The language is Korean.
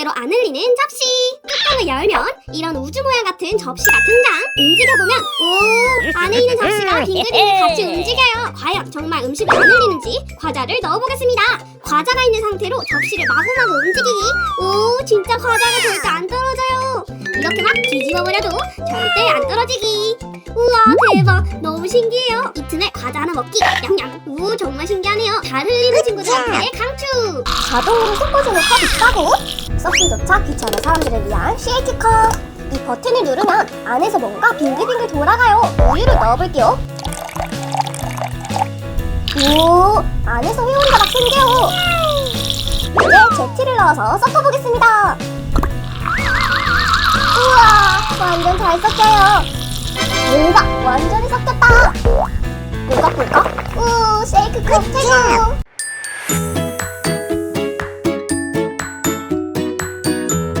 절대로 안 흘리는 접시. 뚜껑을 열면 이런 우주 모양 같은 접시가 등장 움직여보면 오 안에 있는 접시가 빙글빙글 예. 같이 움직여요. 과연 정말 음식을 안 흘리는지 과자를 넣어보겠습니다. 과자가 있는 상태로 접시를 마구마구 움직이기 오 진짜 과자가 절대 안 떨어져요. 이렇게 막 뒤집어버려도 절대 안 떨어지기. 우와 대박 너무 신기해요. 이 틈에 과자 하나 먹기 냠냠. 우 정말 신기하네요. 잘 흘리는 친구들한테 강추. 자동으로 섞어주는 컵 있다고? 섞기조차 귀찮은 사람들을 위한 쉐이크컵 이 버튼을 누르면 안에서 뭔가 빙글빙글 돌아가요 우유를 넣어볼게요 오 안에서 회오리가 막 생겨요 이제 제티를 넣어서 섞어보겠습니다 우와 완전 잘 섞여요 대박 완전히 섞였다. 꿀꺽꿀꺽 우 쉐이크컵 최고